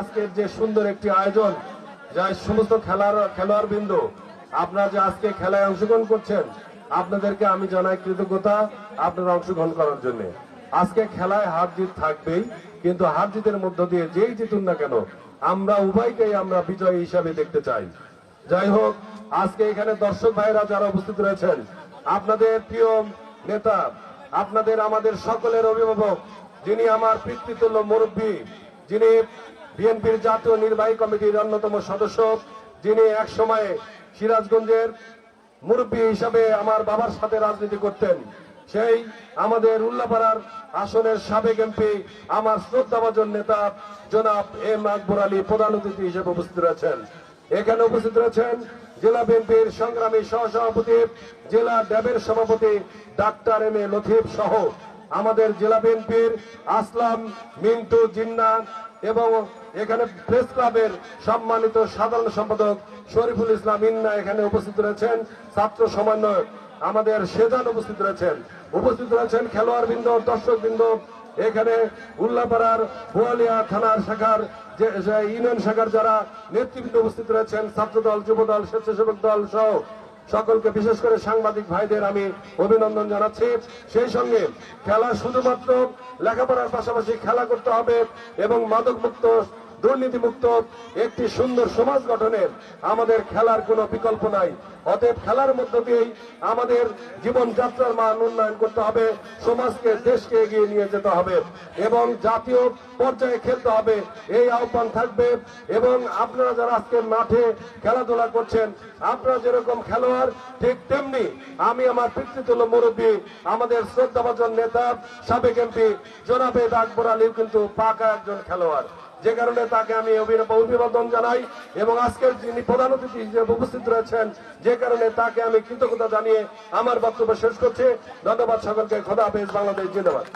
আজকের যে সুন্দর একটি আয়োজন, যা সমস্ত খেলার, খেলোয়াড় বিন্দু, আপনারা যে আজকে খেলায় অংশগ্রহণ করছেন, আপনাদেরকে আমি জানাই কৃতজ্ঞতা আপনারা অংশগ্রহণ করার জন্য। আজকে খেলায় হার জিত থাকবেই, কিন্তু হার জিতের মধ্য দিয়ে যেই জিতুন না কেন, আমরা উভয়কেই আমরা বিজয়ী হিসাবে দেখতে চাই। যাই হোক, আজকে এখানে দর্শক ভাইরা যারা উপস্থিত রয়েছেন, আপনাদের প্রিয় নেতা, আপনাদের আমাদের সকলের অভিভাবক, যিনি আমার পিতৃতুল্য মুরব্বী, যিনি বিএনপির জাতীয় নির্বাহী কমিটির অন্যতম সদস্য, যিনি এক সময়ে সিরাজগঞ্জের মুরব্বী হিসাবে আমার বাবার সাথে রাজনীতি করতেন। সেই আমাদের উল্লাপাড়ার আসনের সাবেক এমপি, আমার শ্রদ্ধাভাজন নেতা জনাব এম আকবর আলী প্রধান অতিথি হিসেবে উপস্থিত রয়েছেন। এখানে উপস্থিত রয়েছেন জেলা বিএনপির সংগ্রামী সহসভাপতি, জেলা ড্যাবের সভাপতি ডাক্তার এম এ লথিফ সহ আমাদের জেলা বিএনপির আসলাম মিন্টু জিন্না এবং এখানে প্রেস ক্লাবের সম্মানিত সাধারণ সম্পাদক শরীফুল ইসলাম ইন্না এখানে উপস্থিত রয়েছেন, ছাত্র সমন্বয়ক আমাদের সেজান উপস্থিত রয়েছেন। উপস্থিত রয়েছেন খেলোয়াড় বৃন্দ দর্শক বৃন্দ এখানে উল্লাপাড়ার বোয়ালিয়া থানার শাখার যে ইউনিয়ন শাখার যারা নেতৃবৃন্দ উপস্থিত রয়েছেন ছাত্র দল যুব দল স্বেচ্ছাসেবক দল সহ সকলকে বিশেষ করে সাংবাদিক ভাইদের আমি অভিনন্দন জানাচ্ছি। সেই সঙ্গে খেলা শুধুমাত্র লেখাপড়ার পাশাপাশি খেলা করতে হবে এবং মাদক মুক্ত দুর্নীতি মুক্ত একটি সুন্দর সমাজ গঠনের আমাদের খেলার কোনো বিকল্প নাই। অতএব খেলার মধ্য দিয়েই আমাদের জীবনযাত্রার মান উন্নয়ন করতে হবে, সমাজকে, দেশকে এগিয়ে নিয়ে যেতে হবে এবং জাতীয় পর্যায়ে খেলতে হবে। এই আহ্বান থাকবে এবং আপনারা যারা আজকে মাঠে খেলাধুলা করছেন, আপনারা যেরকম খেলোয়াড়, ঠিক তেমনি আমি আমার পিতৃতুল্য মুরব্বী, আমাদের শ্রদ্ধাভাজন নেতা, সাবেক এমপি জনাবেদ আকবর আলীও কিন্তু পাকা একজন খেলোয়াড়। যে কারণে তাকে আমি অভিনব অভিবাদন জানাই এবং আজকের যিনি প্রধান অতিথি হিসেবে উপস্থিত রয়েছেন, যে কারণে তাকে আমি কৃতজ্ঞতা জানিয়ে আমার বক্তব্য শেষ করছি। ধন্যবাদ সকলকে। খোদা হাফেজ। বাংলাদেশ জিন্দাবাদ।